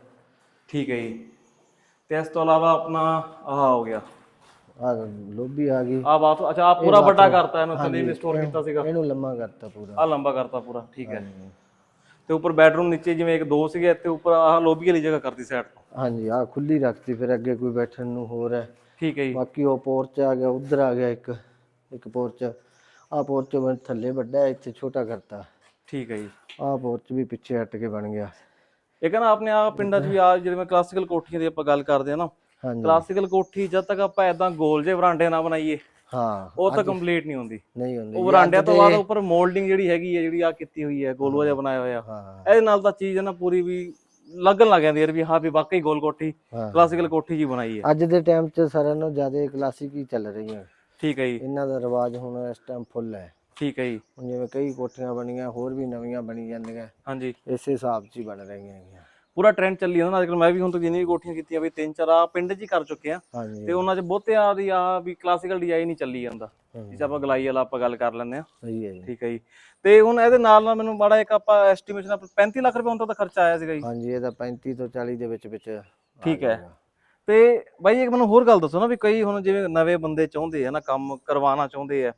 ਠੀਕ ਹੈ ਜੀ। ਤੇ ਇਸ ਤੋਂ ਇਲਾਵਾ ਆਪਣਾ ਆਹ ਹੋ ਗਿਆ। ਆ ਲੋਬੀ ਆ ਗਈ। ਆ ਬਾਤ ਅੱਛਾ ਆ ਪੂਰਾ ਵੱਡਾ ਕਰਤਾ ਇਹਨੂੰ ਥੱਲੇ ਵੀ ਸਟੋਰ ਕੀਤਾ ਸੀਗਾ। ਇਹਨੂੰ ਲੰਮਾ ਕਰਤਾ ਪੂਰਾ। ਆ ਲੰਬਾ ਕਰਤਾ ਪੂਰਾ ਠੀਕ ਹੈ ਤੇ ਉੱਪਰ ਬੈਡਰੂਮ ਨੀਚੇ ਜਿਵੇਂ ਇੱਕ ਦੋ ਸੀਗੇ ਇੱਥੇ ਉੱਪਰ ਆਹ ਲੋਬੀ ਵਾਲੀ ਜਗ੍ਹਾ ਕਰਤੀ ਸਾਈਡ ਤੋਂ। ਹਾਂਜੀ ਆ ਖੁੱਲੀ ਰੱਖਤੀ ਫਿਰ ਅੱਗੇ ਕੋਈ ਬੈਠਣ ਨੂੰ ਹੋਰ ਹੈ। ਠੀਕ ਹੈ ਜੀ। ਬਾਕੀ ਉਹ ਪੋਰਚ ਆ ਗਿਆ ਉਧਰ ਆ ਗਿਆ ਇੱਕ ਇੱਕ ਪੋਰਚ ਆ ਪੋਰਚ ਮੈਂ ਥੱਲੇ ਵੱਡਾ ਹੈ, ਇੱਥੇ ਛੋਟਾ ਕਰਤਾ। ਠੀਕ ਹੈ ਜੀ। ਆ ਪੋਰਚ ਵੀ ਪਿੱਛੇ ਹਟ ਕੇ ਬਣ ਗਿਆ। ਇਹ ਕਹਿੰਦਾ ਆਪਣੇ ਆ ਪਿੰਡਾਂ 'ਚ ਵੀ ਆ ਜਿਵੇਂ ਕਲਾਸੀਕਲ ਕੋਠੀਆਂ ਦੀ ਆਪਾਂ ਗੱਲ ਕਰਦੇ ਆ ਨਾ। ਹਾਂਜੀ। ਕਲਾਸੀਕਲ ਕੋਠੀ ਜਦ ਤੱਕ ਆਪਾਂ ਐਦਾਂ ਗੋਲ ਜੇ ਵਰਾਂਡੇ ਨਾ ਬਣਾਈਏ ਹਾਂ ਉਹ ਤਾਂ ਕੰਪਲੀਟ ਨਹੀਂ ਹੁੰਦੀ। ਨਹੀਂ ਹੁੰਦੀ। ਉਹ ਵਰਾਂਡਿਆਂ ਤੋਂ ਬਾਅਦ ਉੱਪਰ ਮੋਲਡਿੰਗ ਜਿਹੜੀ ਹੈਗੀ ਹੈ ਜਿਹੜੀ ਆ ਕੀਤੀ ਹੋਈ ਹੈ ਗੋਲਵਾ ਜਿਹਾ ਬਣਾਇਆ ਹੋਇਆ। ਹਾਂ। ਇਹਦੇ ਨਾਲ ਤਾਂ ਚੀਜ਼ ਹੈ ਨਾ ਪੂਰੀ ਵੀ ਲੱਗਣ ਲੱਗ ਜਾਂਦੀ ਹੈ ਵੀ ਹਾਂ ਵੀ ਵਾਕਈ ਗੋਲ ਕੋਠੀ ਹਾਂ। ਕਲਾਸੀਕਲ ਕੋਠੀ ਜੀ ਬਣਾਈ ਹੈ। ਅੱਜ ਦੇ ਟਾਈਮ 'ਚ ਸਾਰਿਆਂ ਨਾਲੋਂ ਜ਼ਿਆਦਾ ਕਲਾਸਿਕ ਹੀ ਚੱਲ ਰਹੀਆਂ। ਠੀਕ ਹੈ ਜੀ। ਇਹਨਾਂ ਦਾ ਰਿਵਾਜ ਹੁਣ ਇਸ ਟਾਈਮ ਫੁੱਲ ਹੈ। ਠੀਕ ਹੈ ਜੀ। ਜਿਵੇਂ ਕਈ ਕੋਠੀਆਂ ਬਣੀਆਂ ਹੋਰ ਵੀ ਨਵੀਆਂ ਬਣੀ ਜਾਂਦੀਆਂ। ਹਾਂਜੀ। ਇਸੇ ਹਿਸਾਬ 'ਚ ਹੀ ਬਣ ਰਹੀਆਂ ਹੈਗੀਆਂ। ਪੂਰਾ ਟ੍ਰੈਂਡ ਚੱਲੀ ਜਾਂਦਾ। ਅੱਜਕੱਲ ਮੈਂ ਵੀ ਹੁਣ ਤੱਕ ਜਿੰਨੀ ਵੀ ਕੋਠੀਆਂ ਕੀਤੀਆਂ ਵੀ ਤਿੰਨ ਚਾਰ ਆ ਪਿੰਡ 'ਚ ਹੀ ਕਰ ਚੁੱਕੇ ਆ। ਤੇ ਉਹਨਾਂ 'ਚ ਬਹੁਤਿਆਂ ਦੀ ਆ ਵੀ ਕਲਾਸੀਕਲ ਡਿਜ਼ਾਈਨ ਹੀ ਚੱਲੀ ਜਾਂਦਾ। ਹਾਂਜੀ, ਜੇ ਆਪਾਂ ਗਲਾਈ ਵਾਲਾ ਆਪਾਂ ਗੱਲ ਕਰ ਲੈਂਦੇ ਆ। ਸਹੀ ਹੈ ਜੀ। ਠੀਕ ਹੈ ਜੀ। ਤੇ ਹੁਣ ਇਹਦੇ ਨਾਲ ਨਾਲ ਮੈਨੂੰ ਬੜਾ ਇੱਕ ਆਪਾਂ ਐਸਟੀਮੇਸ਼ਨ 35 ਲੱਖ ਰੁਪਏ ਹੁਣ ਤੱਕ ਦਾ ਖਰਚਾ ਆਇਆ ਸੀਗਾ ਜੀ। ਹਾਂਜੀ ਇਹਦਾ 35 ਤੋਂ 40 ਦੇ ਵਿੱਚ ਵਿੱਚ ਆ ਠੀਕ ਹੈ। ਤੇ ਬਾਈ ਇੱਕ ਮੈਨੂੰ ਹੋਰ ਗੱਲ ਦੱਸੋ ਨਾ ਵੀ ਕਈ ਹੁਣ ਜਿਵੇਂ ਨਵੇਂ ਬੰਦੇ ਚਾਹੁੰਦੇ ਆ ਨਾ ਕੰਮ ਕਰਵਾਉਣਾ ਚਾਹੁੰਦੇ ਆ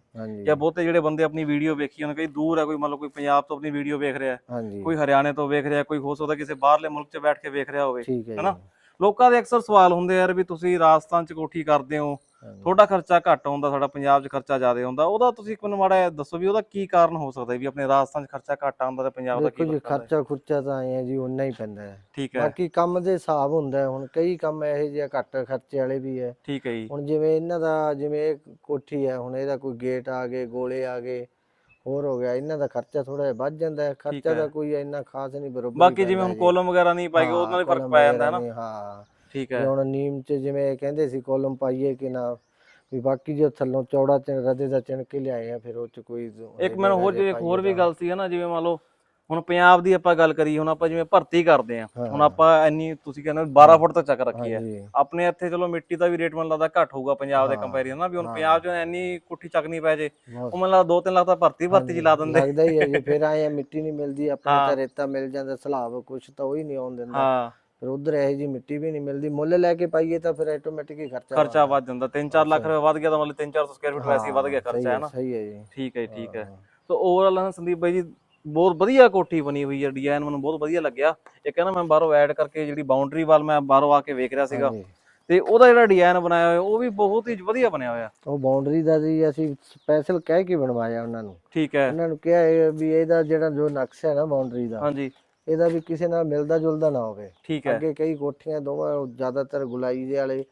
ਜਾਂ ਬਹੁਤੇ ਜਿਹੜੇ ਬੰਦੇ ਆਪਣੀ ਵੀਡੀਓ ਵੇਖੀ ਉਹਨਾਂ ਕਈ ਦੂਰ ਹੈ ਕੋਈ ਮੰਨ ਲਓ ਕੋਈ ਪੰਜਾਬ ਤੋਂ ਆਪਣੀ ਵੀਡੀਓ ਵੇਖ ਰਿਹਾ ਕੋਈ ਹਰਿਆਣੇ ਤੋਂ ਵੇਖ ਰਿਹਾ ਕੋਈ ਹੋ ਸਕਦਾ ਕਿਸੇ ਬਾਹਰਲੇ ਮੁਲਕ 'ਚ ਬੈਠ ਕੇ ਵੇਖ ਰਿਹਾ ਹੋਵੇ ਹਨਾ? ਲੋਕਾਂ ਦੇ ਅਕਸਰ ਸਵਾਲ ਹੁੰਦੇ ਯਾਰ ਵੀ ਤੁਸੀਂ ਰਾਜਸਥਾਨ 'ਚ ਕੋਠੀ ਕਰਦੇ ਹੋ। ਤੁਹਾਡਾ ਖਰਚਾ ਘੱਟ ਆਉਂਦਾ ਸਾਡਾ ਪੰਜਾਬ 'ਚ ਖਰਚਾ ਜ਼ਿਆਦਾ ਆਉਂਦਾ ਉਹਦਾ ਤੁਸੀਂ ਮੈਨੂੰ ਮਾੜਾ ਜਿਹਾ ਦੱਸੋ ਵੀ ਉਹਦਾ ਕੀ ਕਾਰਨ ਹੋ ਸਕਦਾ ਵੀ ਆਪਣੇ ਰਾਜਸਥਾਨ 'ਚ ਖਰਚਾ ਘੱਟ ਆਉਂਦਾ ਤੇ ਪੰਜਾਬ ਦਾ ਕੀ ਦੇਖੋ ਜੀ? ਖਰਚਾ ਖੁਰਚਾ ਤਾਂ ਆਏ ਆ ਜੀ ਉਨਾ ਹੀ ਪੈਂਦਾ ਹੈ। ਠੀਕ ਹੈ। ਬਾਕੀ ਕੰਮ ਦੇ ਹਿਸਾਬ ਹੁੰਦਾ ਹੈ, ਹੁਣ ਕਈ ਕੰਮ ਇਹੋ ਜਿਹੇ ਘੱਟ ਖਰਚੇ ਵਾਲੇ ਵੀ ਹੈ। ਠੀਕ ਹੈ ਜੀ। ਹੁਣ ਜਿਵੇਂ ਇਹਨਾਂ ਦਾ ਜਿਵੇਂ ਇਹ ਕੋਠੀ ਹੈ ਹੁਣ ਇਹਦਾ ਕੋਈ ਗੇਟ ਆ ਗਏ ਗੋਲੇ ਆ ਗਏ ਹੋਰ ਹੋ ਗਿਆ ਇਹਨਾਂ ਦਾ ਖਰਚਾ ਥੋੜਾ ਜਿਹਾ ਵੱਧ ਜਾਂਦਾ ਹੈ। ਖਰਚਾ ਹੈ। ਦਾ ਕੋਈ ਇੰਨਾ ਖਾਸ ਨਹੀਂ ਬਰੋਬਰ ਹੀ ਬਾਕੀ ਜਿਵੇਂ ਪੈਂਦਾ ਹੁਣ ਜੀ। ਕੋਲਮ ਵਗੈਰਾ ਨਹੀਂ ਪਾਏਗੇ ਹਾਂ, ਉਹਦੇ ਨਾਲ ਹੀ ਫ਼ਰਕ ਪੈ ਜਾਂਦਾ ਹੈ ਵਗੈਰਾ ਨਾ। ਨਹੀਂ, ਹਾਂ। ਠੀਕ ਹੈ। ਹੁਣ ਨੀਮ ਚ ਜਿਵੇਂ ਕਹਿੰਦੇ ਸੀ ਕੋਲਮ ਪਾਈਏ ਕਿ ਨਾ ਵੀ ਬਾਕੀ ਜੋ ਥੱਲੋਂ ਚੌੜਾ ਚ ਰਦੇ ਦਾ ਚਿਣ ਕੇ ਲਿਆਏ ਆ ਫਿਰ ਉਹ ਚ ਕੋਈ ਇੱਕ ਮੈਨੂੰ ਹੋਰ ਜੇ ਇੱਕ ਹੋਰ ਵੀ ਗੱਲ ਸੀ ਨਾ ਜਿਵੇਂ ਮੰਨ ਲਓ ਹੁਣ ਪੰਜਾਬ ਦੀ ਆਪਾਂ ਗੱਲ ਕਰੀ ਹੁਣ ਆਪਾਂ ਜਿਵੇਂ ਭਰਤੀ ਕਰਦੇ ਆ ਹੁਣ ਹਾਂ। ਆਪਾਂ ਇੰਨੀ ਤੁਸੀਂ ਕਹਿੰਦੇ 12 ਫੁੱਟ ਤੱਕ ਚੱਕ ਰੱਖੀ ਹੈ। ਆਪਣੇ ਇੱਥੇ ਚਲੋ ਮਿੱਟੀ ਦਾ ਵੀ ਰੇਟ ਮੈਨੂੰ ਲੱਗਦਾ ਘੱਟ ਹੋਊਗਾ ਪੰਜਾਬ ਦੇ ਹਾਂ, ਕੰਪੈਰੀਜ਼ਨ ਨਾਲ ਵੀ ਹੁਣ ਹਾਂ। ਪੰਜਾਬ 'ਚ ਇੰਨੀ ਕੁੱਠੀ ਚੱਕਣੀ ਪੈ ਜੇ ਉਹ ਮੈਨੂੰ ਲੱਗਦਾ 2-3 ਲੱਖ ਤਾਂ ਭਰਤੀ ਭਰਤੀ 'ਚ ਲਾ ਦਿੰਦੇ। ਲੱਗਦਾ ਹੀ ਹੈ ਜੀ ਫਿਰ ਆਏ ਮਿੱਟੀ ਨਹੀਂ ਮਿਲਦੀ ਆਪਣੇ ਹਾਂ। ਤਾਂ ਰੇਤਾ ਮਿਲ ਜਾਂਦਾ ਸਲਾਬ ਕੁਛ ਤਾਂ ਉਹ ਹੀ ਨਹੀਂ ਆਉਣ ਦਿੰਦਾ। ਹਾਂ। ਫਿਰ ਉਧਰ ਇਹੋ ਜੀ ਮਿੱਟੀ ਵੀ ਨਹੀਂ ਮਿਲਦੀ। ਮੁੱਲ ਲੈ ਕੇ ਪਾਈਏ ਤਾਂ ਫਿਰ ਆਟੋਮੈਟਿਕ ਹੀ ਖਰਚਾ ਖਰਚਾ ਵੱਧ ਜਾਂਦਾ। 3-4 ਲੱਖ ਰੁਪਏ ਵੱਧ ਗਿਆ ਤਾਂ ਮਤਲਬ 3-400 ਸਕੁਅਰ ਫੁੱਟ ਵੈਸੇ ਹੀ ਵੱਧ ਗਿਆ ਖਰਚਾ ਹੈ ਨਾ? ਸਹੀ ਹੈ ਜੀ। ਠੀਕ ਹੈ ਠੀਕ ਹੈ। ਸੋ ਓਵਰਆਲ ਸੰਦੀਪ ਬਾਈ ਜੀ ਬਹੁਤ ਵਧੀਆ ਕੋਠੀ ਬਣੀ ਹੋਈ ਹੈ। ਡਿਜ਼ਾਈਨ ਮੈਨੂੰ ਬਹੁਤ ਵਧੀਆ ਲੱਗਿਆ। ਇਹ ਕਹਿੰਦਾ ਮੈਂ ਬਾਹਰੋਂ ਐਡ ਕਰਕੇ ਜਿਹੜੀ ਬਾਉਂਡਰੀ ਵਾਲ ਮੈਂ ਬਾਹਰੋਂ ਆ ਕੇ ਵੇਖ ਰਿਹਾ ਸੀਗਾ। ਤੇ ਉਹਦਾ ਜਿਹੜਾ ਡਿਜ਼ਾਈਨ ਬਣਾਇਆ ਹੋਇਆ ਉਹ ਵੀ ਬਹੁਤ ਹੀ ਵਧੀਆ ਬਣਿਆ ਹੋਇਆ। ਉਹ ਬਾਉਂਡਰੀ ਦਾ ਜੀ ਅਸੀਂ ਸਪੈਸ਼ਲ ਕਹਿ ਕੇ ਬਣਵਾਇਆ ਉਹਨਾਂ ਨੂੰ। ਠੀਕ ਹੈ। ਉਹਨਾਂ ਨੂੰ ਕਿਹਾ ਵੀ ਇਹਦਾ ਜਿਹੜਾ ਜੋ ਨਕਸ਼ਾ ਹੈ ਨਾ ਬਾਉਂਡਰੀ ਦਾ ਹਾਂਜੀ। ਇਹਦਾ ਵੀ ਕਿਸੇ ਨਾਲ ਮਿਲਦਾ ਜੁਲਦਾ ਨਾ ਹੋਵੇ। ਠੀਕ ਹੈ। ਅੱਗੇ ਕਈ ਕੋਠੀਆਂ ਦੋਵਾਂ ਉਹ ਜ਼ਿਆਦਾਤਰ ਗੁਲਾਈ ਦੇ ਵਾਲੇ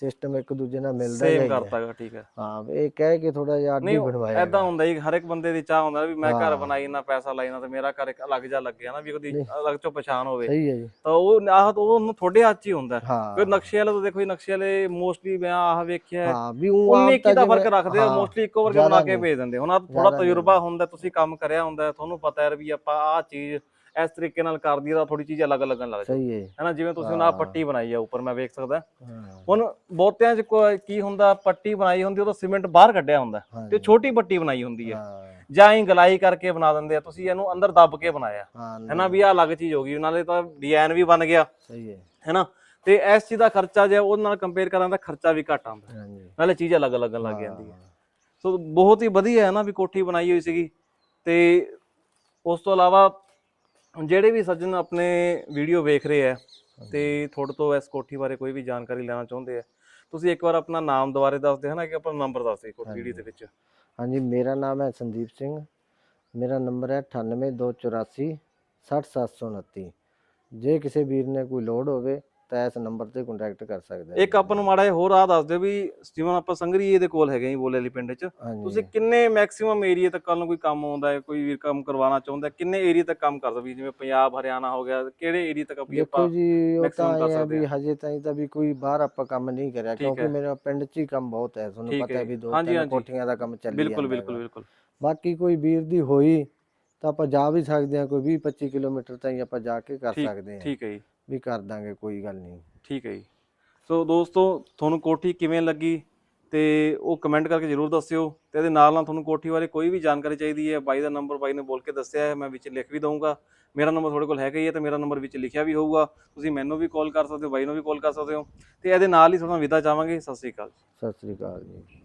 ਸਿਸਟਮ ਇੱਕ ਦੂਜੇ ਨਾਲ ਮਿਲਦਾ ਹੀ। ਸੇਮ ਕਰਤਾਗਾ ਠੀਕ ਹੈ। ਹਾਂ ਇਹ ਕਹਿ ਕੇ ਥੋੜਾ ਜਿਹਾ ਨਹੀਂ ਬਣਵਾਇਆ ਐਦਾਂ ਹੁੰਦਾ ਹੀ ਹਰ ਇੱਕ ਬੰਦੇ ਦੀ ਚਾਹ ਹੁੰਦਾ ਵੀ ਮੈਂ ਘਰ। ਬਣਾਈ ਨਾ ਪੈਸਾ ਲਾਈ ਨਾ ਤੇ ਮੇਰਾ ਘਰ ਇੱਕ ਅਲੱਗ ਜਿਹਾ ਲੱਗਿਆ ਨਾ ਵੀ ਉਹਦੀ ਅਲੱਗ ਤੋਂ ਪਛਾਣ ਹੋਵੇ। ਸਹੀ ਹੈ ਜੀ। ਤਾਂ ਉਹ ਆਹ ਤਾਂ ਉਹਨੂੰ ਤੁਹਾਡੇ ਹੱਥ 'ਚ ਹੀ ਹੁੰਦਾ। ਕੋਈ ਨਕਸ਼ੇ ਵਾਲੇ ਤਾਂ ਦੇਖੋ ਜੀ ਨਕਸ਼ੇ ਵਾਲੇ ਮੋਸਟਲੀ ਮੈਂ ਆਹ ਵੇਖਿਆ ਹੈ, ਵੀ ਉਹ ਆਪ ਕੀ ਦਾ ਤਾਂ ਫ਼ਰਕ ਰੱਖਦੇ ਆ ਮੋਸਟਲੀ ਇੱਕੋ ਵਰਗੇ ਬਣਾ ਕੇ ਨਹੀਂ। ਭੇਜ ਦਿੰਦੇ। ਹੁਣ ਆ ਥੋੜਾ ਨਹੀਂ। ਤਜਰਬਾ ਹੁੰਦਾ ਤੁਸੀਂ ਕੰਮ ਕਰਿਆ ਹੁੰਦਾ ਤੁਹਾਨੂੰ ਪਤਾ ਹੈ ਵੀ ਆਪਾਂ ਆਹ ਚੀਜ਼ ਇਸ ਤਰੀਕੇ ਨਾਲ ਕਰਦੀ ਤਾਂ ਥੋੜੀ ਚੀਜ਼ ਅਲੱਗ ਲੱਗਣ ਲੱਗ ਜਾਂਦੀ ਸਹੀ ਹੈ ਹੈ ਨਾ ਜਿਵੇਂ ਤੁਸੀਂ ਹੁਣ ਆਹ ਪੱਟੀ ਬਣਾਈ ਆ ਉੱਪਰ ਮੈਂ ਵੇਖ ਸਕਦਾ। ਹੁਣ ਬਹੁਤਿਆਂ 'ਚ ਕੀ ਹੁੰਦਾ ਪੱਟੀ ਬਣਾਈ ਹੁੰਦੀ ਉਹ ਤਾਂ ਸੀਮੈਂਟ ਬਾਹਰ ਕੱਢਿਆ ਹੁੰਦਾ ਤੇ। ਛੋਟੀ ਪੱਟੀ ਬਣਾਈ ਹੁੰਦੀ ਹੈ ਹਾਂ। ਜਾਂ ਹੀ ਗਲਾਈ ਕਰਕੇ ਬਣਾ ਦਿੰਦੇ ਆ ਤੁਸੀਂ ਇਹਨੂੰ ਅੰਦਰ ਦੱਬ ਕੇ ਬਣਾਇਆ। ਹਾਂ ਹੈਨਾ ਵੀ ਆਹ ਅਲੱਗ ਚੀਜ਼ ਹੋ ਗਈ ਨਾਲੇ ਤਾਂ ਡਿਜ਼ਾਈਨ ਵੀ ਬਣ ਗਿਆ। ਸਹੀ ਹੈ। ਹੈਨਾ ਤੇ ਇਸ ਚੀਜ਼ ਦਾ ਖਰਚਾ ਜੇ ਉਹਦੇ ਨਾਲ ਕੰਪੇਅਰ ਕਰਾਂ ਤਾਂ ਖਰਚਾ ਵੀ ਘੱਟ ਆਉਂਦਾ। ਹਾਂਜੀ ਨਾਲੇ ਚੀਜ਼ ਅਲੱਗ ਲੱਗਣ ਲੱਗ ਜਾਂਦੀ ਹੈ ਹਾਂ, ਸੋ ਬਹੁਤ ਹੀ ਵਧੀਆ ਹੈ ਨਾ ਵੀ ਕੋਠੀ ਬਣਾਈ ਹੋਈ ਸੀਗੀ। ਤੇ ਉਸ ਤੋਂ ਇਲਾਵਾ ਜਿਹੜੇ ਵੀ ਸੱਜਣ ਆਪਣੇ ਵੀਡੀਓ ਵੇਖ ਰਹੇ ਆ ਤੇ ਤੁਹਾਡੇ ਤੋਂ ਇਸ ਕੋਠੀ ਬਾਰੇ ਕੋਈ ਵੀ ਜਾਣਕਾਰੀ ਲੈਣਾ ਚਾਹੁੰਦੇ ਆ ਤੁਸੀਂ ਇੱਕ ਵਾਰ ਆਪਣਾ ਨਾਮ ਦੁਬਾਰੇ ਦੱਸ ਦਿਓ ਹਨਾ ਕਿ ਆਪਣਾ ਨੰਬਰ ਦੱਸ ਦਿਓ ਕੋਠੀ ਵੀਡੀਓ ਦੇ ਵਿੱਚ। ਹਾਂਜੀ ਮੇਰਾ ਨਾਮ ਹੈ ਸੰਦੀਪ ਸਿੰਘ ਮੇਰਾ ਨੰਬਰ ਹੈ 98284 60729 ਜੇ ਕਿਸੇ ਵੀਰ ਨੇ ਕੋਈ ਲੋੜ ਹੋਵੇ ਤਾਂ ਇਸ ਨੰਬਰ ਤੇ ਕੰਟੈਕਟ ਕਰ ਸਕਦਾ ਇੱਕ ਆਪਾਂ ਨੂੰ ਮਾੜਾ ਜਿਹਾ ਹੋਰ ਆ ਦੱਸ ਦਿਓ ਵੀ ਜਿਵੇਂ ਆਪਾਂ ਸੰਗਰੀਏ ਦੇ ਕੋਲ ਹੈਗੇ ਜੀ ਬੋਲੇ ਵਾਲੀ ਪਿੰਡ 'ਚ ਹਾਂਜੀ ਤੁਸੀਂ ਕਿੰਨੇ ਮੈਕਸਿਮਮ ਏਰੀਆ ਤੱਕ ਕੱਲ ਨੂੰ ਕੋਈ ਕੰਮ ਆਉਂਦਾ ਹੈ ਕੋਈ ਵੀ ਕੰਮ ਕਰਵਾਉਣਾ ਚਾਹੁੰਦਾ ਹੈ, ਕਿੰਨੇ ਏਰੀਆ ਤੱਕ ਕੰਮ ਕਰ ਸਕਦੇ ਵੀ ਜਿਵੇਂ ਪੰਜਾਬ ਹਰਿਆਣਾ ਹੋ ਗਿਆ ਕਿਹੜੇ ਏਰੀਆ ਤੱਕ ਵੀ ਦੇਖੋ ਆਪਾਂ ਜੀ ਉਹ ਤਾਂ ਕਰ ਇਹ ਆ ਸਕਦੇ ਵੀ ਹਜੇ ਤਾਈਂ ਤਾਂ ਵੀ ਕੋਈ ਬਾਹਰ ਆਪਾਂ ਕੰਮ ਨਹੀਂ ਕਰਿਆ ਕਿਉਂਕਿ ਹੈ। ਮੇਰਾ ਪਿੰਡ 'ਚ ਹੀ ਕੰਮ ਬਹੁਤ ਹੈ ਤੁਹਾਨੂੰ ਠੀਕ ਪਤਾ ਹੈ ਹੈ ਵੀ। ਦੋ ਹਾਂਜੀ, ਤਿੰਨ ਹਾਂਜੀ। ਕੋਠੀਆਂ ਦਾ ਕੰਮ ਚੱਲੀ ਬਿਲਕੁਲ ਜਾਂਦਾ ਬਿਲਕੁਲ ਹੈਗਾ। ਬਿਲਕੁਲ ਬਾਕੀ ਕੋਈ ਵੀਰ ਦੀ ਹੋਈ ਤਾਂ ਆਪਾਂ ਜਾ ਵੀ ਸਕਦੇ ਹਾਂ ਕੋਈ 20 25 ਕਿਲੋਮੀਟਰ ਤਾਈਂ ਆਪਾਂ ਜਾ ਕੇ ਕਰ ਸਕਦੇ ਹਾਂ ਠੀਕ ਹੈ ਜੀ ਵੀ ਕਰ ਦਾਂਗੇ ਕੋਈ ਗੱਲ ਨਹੀਂ। ਠੀਕ ਹੈ ਜੀ। ਸੋ ਦੋਸਤੋ ਤੁਹਾਨੂੰ ਕੋਠੀ ਕਿਵੇਂ ਲੱਗੀ ਤੇ ਉਹ ਕਮੈਂਟ ਕਰਕੇ ਜਰੂਰ ਦੱਸਿਓ ਤੇ ਇਹਦੇ ਨਾਲ ਨਾਲ ਤੁਹਾਨੂੰ ਕੋਠੀ ਬਾਰੇ ਕੋਈ ਵੀ ਜਾਣਕਾਰੀ ਚਾਹੀਦੀ ਹੈ ਬਾਈ ਦਾ ਨੰਬਰ ਬਾਈ ਨੇ ਬੋਲ ਕੇ ਦੱਸਿਆ ਹੈ ਮੈਂ ਵਿੱਚ ਲਿਖ ਵੀ ਦਊਂਗਾ। ਮੇਰਾ ਨੰਬਰ ਤੁਹਾਡੇ ਕੋਲ ਹੈਗਾ ਹੀ ਹੈ ਤੇ ਮੇਰਾ ਨੰਬਰ ਵਿੱਚ ਲਿਖਿਆ ਵੀ ਹੋਊਗਾ। ਤੁਸੀਂ ਮੈਨੂੰ ਵੀ ਕਾਲ ਕਰ ਸਕਦੇ ਹੋ ਬਾਈ ਨੂੰ ਵੀ ਕਾਲ ਕਰ ਸਕਦੇ ਹੋ ਤੇ ਇਹਦੇ ਨਾਲ ਹੀ ਤੁਹਾਨੂੰ ਵਿਦਾ ਚਾਹਾਂਗੇ। ਸਤਿ ਸ੍ਰੀ ਅਕਾਲ ਸਤਿ ਸ੍ਰੀ ਅਕਾਲ ਜੀ।